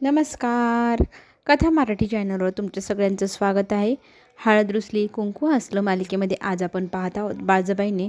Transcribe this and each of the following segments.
नमस्कार. कथा मराठी चॅनलवर तुमच्या सगळ्यांचं स्वागत आहे. हळद रुसली कुंकू हसलं मालिकेमध्ये आज आपण पाहत आहोत. बाळजाबाईने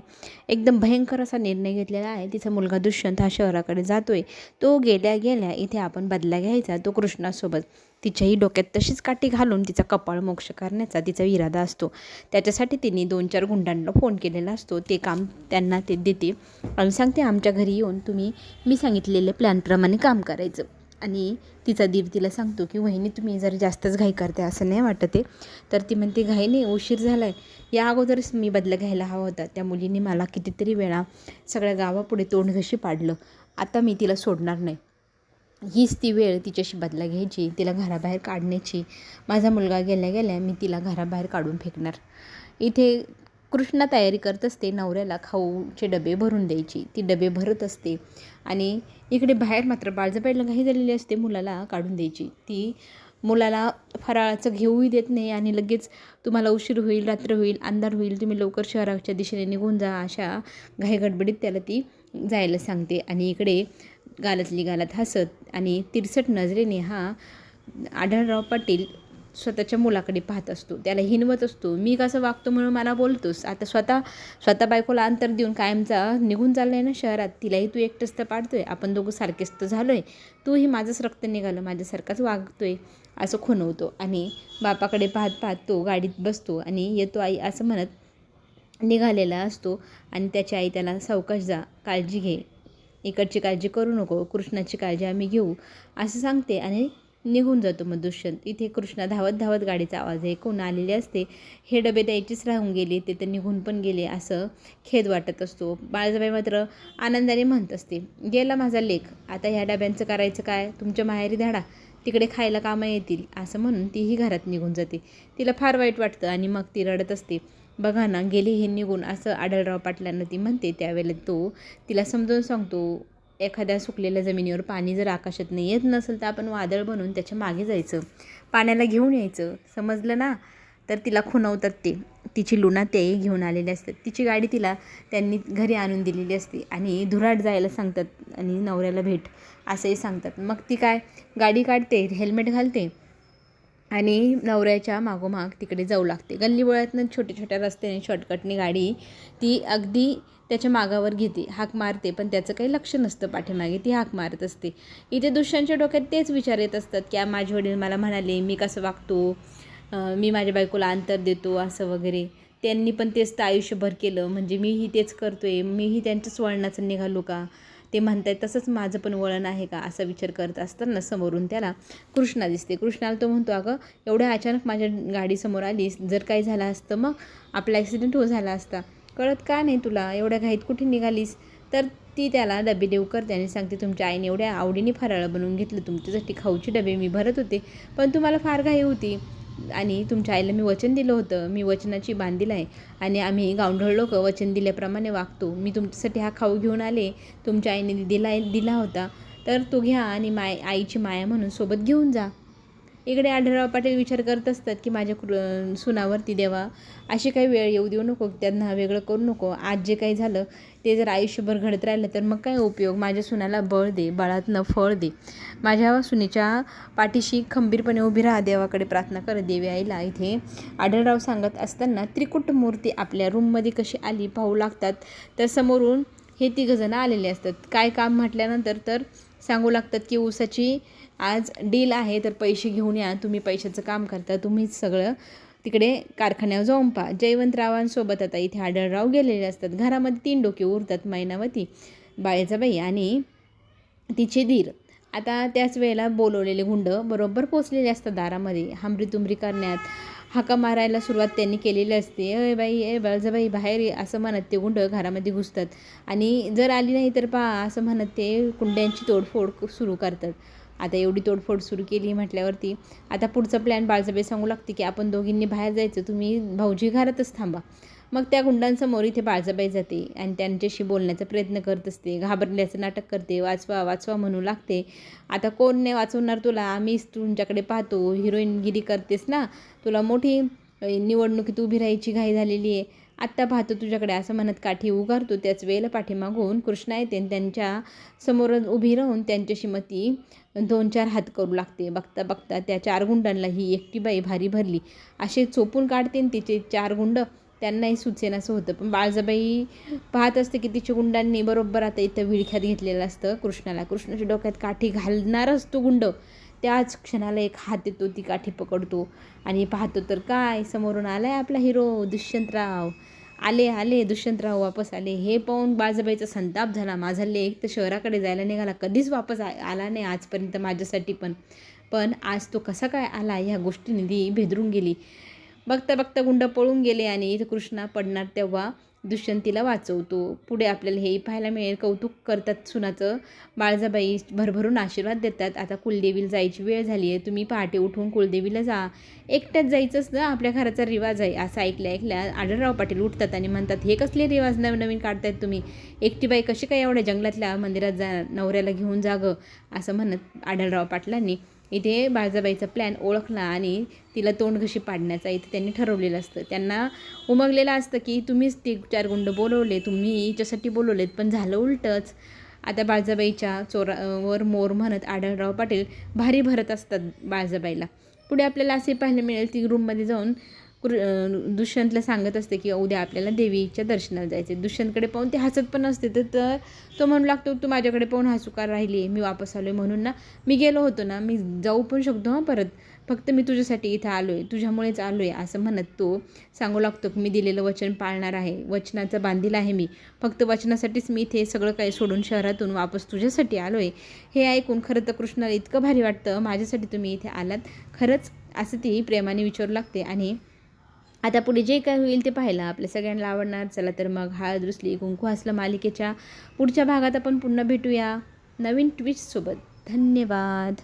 एकदम भयंकर असा निर्णय घेतलेला आहे. तिचा मुलगा दुष्यंत हा शहराकडे जातो आहे तो गेल्या गेल्या इथे आपण बदला घ्यायचा तो कृष्णासोबत तिच्याही डोक्यात तशीच काठी घालून तिचा कपाळ मोक्ष करण्याचा तिचा इरादा असतो. त्याच्यासाठी तिने दोन चार गुंडांना फोन केलेला असतो. ते काम त्यांना ते देते. आणि सांगते आमच्या घरी येऊन तुम्ही मी सांगितलेल्या प्लॅनप्रमाणे काम करायचं. आणि तिचा दीर तिला सांगतो की वहिनी तुम्ही जर जास्तच घाई करते असं नाही वाटत आहे. तर ती म्हणते घाई नाही उशीर झाला आहे या अगोदरच मी बदला घ्यायला हवा होता. त्या मुलीने मला कितीतरी वेळा सगळ्या गावापुढे तोंड घशी पाडलं. आता मी तिला सोडणार नाही. हीच ती वेळ तिच्याशी बदला घ्यायची तिला घराबाहेर काढण्याची. माझा मुलगा गेल्या गेल्या मी तिला घराबाहेर काढून फेकणार. इथे कृष्णा तयारी करत असते. नवऱ्याला खाऊचे डबे भरून द्यायची. ती डबे भरत असते. आणि इकडे बाहेर मात्र बाळजबाईला घाई झालेली असते. मुलाला काढून द्यायची. ती मुलाला फराळाचं घेऊही देत नाही आणि लगेच तुम्हाला उशीर होईल रात्र होईल अंधार होईल तुम्ही लवकर शहराच्या दिशेने निघून जा अशा घाईगडबडीत त्याला ती जायला सांगते. आणि इकडे गालातली गालात हसत आणि तिरसट नजरेने हा आढळराव पाटील स्वतःच्या मुलाकडे पाहत असतो. त्याला हिनवत असतो. मी कसं वागतो म्हणून मला बोलतोस. आता स्वतः स्वतः बायकोला अंतर देऊन कायमचा निघून चाललं आहे ना शहरात. तिलाही तू एकटंच तर पाडतोय. आपण दोघं सारखेच तर झालो आहे तूही माझंच रक्त निघालं. माझ्यासारखाच वागतोय असं खुणवतो. आणि बापाकडे पाहत पाहत तो गाडीत बसतो आणि येतो आई असं म्हणत निघालेला असतो. आणि त्याची आई त्याला सावकाश जा. काळजी घे. इकडची काळजी करू नको. कृष्णाची काळजी आम्ही घेऊ. असं सांगते. आणि निघून जातो मग दुष्यंत. इथे कृष्णा धावत धावत गाडीचा आवाज ऐकून आलेले असते? हे डबे द्यायचीच राहून गेले. ते तर निघून पण गेले असं खेद वाटत असतो. बाळजाबाई मात्र आनंदाने म्हणत असते गेला माझा लेख. आता ह्या डब्यांचं करायचं काय? तुमच्या माहेरी धाडा. तिकडे खायला कामं येतील. असं म्हणून तीही घरात निघून जाते. तिला फार वाईट वाटतं आणि मग ती रडत असते. बघा ना गेली हे निघून असं आढळराव पाटलांना ती म्हणते. त्यावेळेला तो तिला समजावून सांगतो एखाद्या सुकलेल्या जमिनीवर पाणी जर आकाशात नाही येत नसेल तर आपण वादळ बनवून त्याच्यामागे जायचं. पाण्याला घेऊन यायचं. समजलं ना? तर तिला खुणवतात ते. तिची लुणा ते घेऊन आलेले असतात. तिची गाडी तिला त्यांनी घरी आणून दिलेली असते आणि धुराट जायला सांगतात आणि नवऱ्याला भेट असंही सांगतात. मग ती काय? गाडी काढते हेल्मेट घालते आणि नवऱ्याच्या मागोमाग तिकडे जाऊ लागते. गल्लीबोळ्यातनं छोट्या छोट्या रस्त्याने शॉर्टकटने गाडी ती अगदी त्याच्या मागावर घेते हाक मारते पण त्याचं काही लक्ष नसतं पाठीमागे ती हाक मारत असते. इथे दुसऱ्यांच्या डोक्यात तेच विचार येत असतात की माझे वडील मला म्हणाले मी कसं वागतो? मी माझ्या बायकोला अंतर देतो असं वगैरे. त्यांनी पण तेच तर आयुष्यभर केलं. म्हणजे मीही तेच करतो आहे मीही त्यांच्याच वळणाचं निघालो का? ते म्हणत आहेत तसंच माझं पण वळण आहे का? असा विचार करत असताना समोरून त्याला कृष्णा दिसते. कृष्णाला तो म्हणतो अगं एवढ्या अचानक माझ्या गाडीसमोर आलीस जर काही झालं असतं मग? आपला ॲक्सिडेंट हो झाला असता. कळत का नाही तुला? एवढ्या घाईत कुठे निघालीस? तर ती त्याला डबे देऊ करते आणि सांगते तुमच्या आईने एवढ्या आवडीने फराळं बनवून घेतलं. तुमच्यासाठी खाऊची डबे मी भरत होते पण तुम्हाला फार घाई होती. आणि तुमच्या आईला मी वचन दिलं होतं. मी वचनाची बांधील आहे आणि आम्ही गावढळ लोक वचन दिल्याप्रमाणे वागतो. मी तुमच्यासाठी हा खाऊ घेऊन आले. तुमच्या आईने दिला दिला होता. तर तो घ्या आणि माय आईची माया म्हणून सोबत घेऊन जा. इकडे आढळराव पाटील विचार करत असतात की माझ्या कृ सुनावरती देवा अशी काही वेळ येऊ देऊ नको त्यांना वेगळं करू नको. आज जे काही झालं ते जर आयुष्यभर घडत राहिलं तर मग काय उपयोग? माझ्या सुनाला बळ दे बळातनं फळ दे. माझ्या सुनेच्या पाठीशी खंबीरपणे उभी राहा देवाकडे प्रार्थना कर. देवी आईला इथे आढळराव सांगत असताना त्रिकुट मूर्ती आपल्या रूममध्ये कशी आली पाहू लागतात. तर समोरून हे तिघजणं आलेले असतात. काय काम म्हटल्यानंतर तर सांगू लागतात की ऊसाची आज डील आहे तर पैसे घेऊन या तुम्ही पैशाचं काम करता तुम्हीच सगळं तिकडे कारखान्यावर जाऊन पहा. जयवंतरावांसोबत आता इथे आढळराव गेलेले असतात. घरामध्ये तीन डोके उरतात मैनावती बाळेजाबाई आणि तिचे धीर आता त्याच वेळेला बोलवलेले गुंड बरोबर पोचलेले असतात दारामध्ये. हमरी तुमरी करण्यात हाका मारायला सुरुवात त्यांनी केलेली असते. अय बाई ए बाळजाबाई बाहेर असं म्हणत ते गुंड घरामध्ये घुसतात. आणि जर आली नाही तर पहा असं म्हणत ते कुंड्यांची तोडफोड सुरू करतात. आता एवढी तोडफोड सुरू केली म्हटल्यावरती आता पुढचा प्लॅन बाळजाबाई सांगू लागते की आपण दोघींनी बाहेर जायचं. तुम्ही भाऊजी घरातच थांबा. मग त्या गुंडांसमोर इथे बाळजाबाई जाते आणि त्यांच्याशी बोलण्याचा प्रयत्न करत असते. घाबरल्याचं नाटक करते. वाचवा वाचवा म्हणू लागते. आता कोण नाही वाचवणार तुला? आम्हीच तुमच्याकडे पाहतो. हिरोईनगिरी करतेस ना? तुला मोठी निवडणुकीत उभी राहायची घाई झालेली आहे. आत्ता पाहतो तुझ्याकडे असं म्हणत काठी उगारतो त्याच वेळेला पाठीमागून कृष्णा येते आणि त्यांच्यासमोर उभी राहून त्यांच्याशी मग ती दोन चार हात करू लागते. बघता बघता त्या चार गुंडांना ही एकटी बाई भारी भरली. असे चोपून काढते आणि तिचे चार गुंड त्यांनाही सुचेन असं होतं. पण बाळजाबाई पाहत असते की तिच्या गुंडांनी बरोबर आता इथं विळख्यात घेतलेलं असतं कृष्णाला. कृष्णाच्या डोक्यात काठी घालणारच तो गुंड. त्याच क्षणाला एक हात येतो ती काठी पकडतो आणि पाहतो तर काय? समोरून आला आहे आपला हिरो दुष्यंतराव. आले आले दुष्यंतराव वापस आले. हे पाहून बाळजाबाईचा संताप झाला. माझा लेख तर शहराकडे जायला निघाला. कधीच वापस आ आला नाही आजपर्यंत माझ्यासाठी पण. पण आज तो कसा काय आला ह्या गोष्टीने ती भेदरून गेली. बघता बघता गुंड पळून गेले आणि इथं कृष्णा पडणार तेव्हा दुष्यंतीला वाचवतो. पुढे आपल्याला हेही पाहायला मिळेल. कौतुक करतात सुनाचं. बाळजाबाई भरभरून आशीर्वाद देतात. आता कुलदेवीला जायची वेळ झाली आहे. तुम्ही पहाटे उठून कुलदेवीला जा. एकट्याच जायचंच ना आपल्या घराचा रिवाज आहे. असं ऐकल्या ऐकल्या आढळराव पाटील उठतात आणि म्हणतात हे कसले रिवाज नवीन नवीन काढतायत तुम्ही? एकटी बाई कशी काय एवढ्या जंगलातल्या मंदिरात जा नवऱ्याला घेऊन जागं? असं म्हणत आढळराव पाटलांनी इथे बाळजाबाईचा प्लॅन ओळखला आणि तिला तोंड घशी पाडण्याचा इथे त्यांनी ठरवलेलं असतं. त्यांना उमगलेलं असतं की तुम्हीच ते चार गुंड बोलवले तुम्ही हिच्यासाठी बोलवलेत पण झालं उलटंच. आता बाळजाबाईच्या चोरावर मोर म्हणत आढळराव पाटील भारी भरत असतात बाळजाबाईला. पुढे आपल्याला असे पाहायला मिळेल ती रूममध्ये जाऊन कृ दुष्यंतला सांगत असते की उद्या आपल्याला देवीच्या दर्शनाला जायचे दुष्यंतकडे पाहून ते हसत पण असते. तर तर तो म्हणू लागतो तू माझ्याकडे पाहून हसू का राहिली मी वापस आलो आहे म्हणून ना मी गेलो होतो ना मी जाऊ पण शकतो हां परत. फक्त मी तुझ्यासाठी इथं आलो आहे तुझ्यामुळेच आलो आहे असं म्हणत तो सांगू लागतो. की मी दिलेलं वचन पाळणार आहे वचनाचा बांधील आहे मी. फक्त वचनासाठीच मी इथे सगळं काही सोडून शहरातून वापस तुझ्यासाठी आलो आहे हे ऐकून खरं तर कृष्णाला इतकं भारी वाटतं माझ्यासाठी तुम्ही इथे आलात. खरंच असं ती प्रेमाने विचारू लागते आणि आता पुढे जे काय होईल ते पाहायला आपल्या सगळ्यांना आवडणार. चला तर मग हळद रुसली कुंकू हसलं मालिकेच्या पुढच्या भागात आपण पुन्हा भेटूया. नवीन ट्विस्टसोबत धन्यवाद.